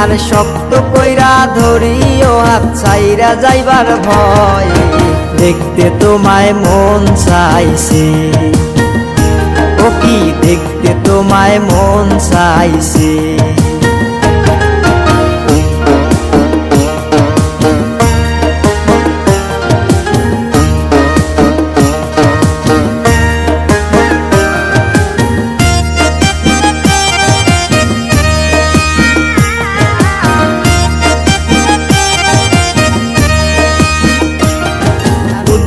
আর শক্ত কইরা ধরিও, হাত চাইরা যাইবার ভয়। দেখতে তোমায় মন চাইছে। ও কি দেখতে তোমায় মন চাইছে?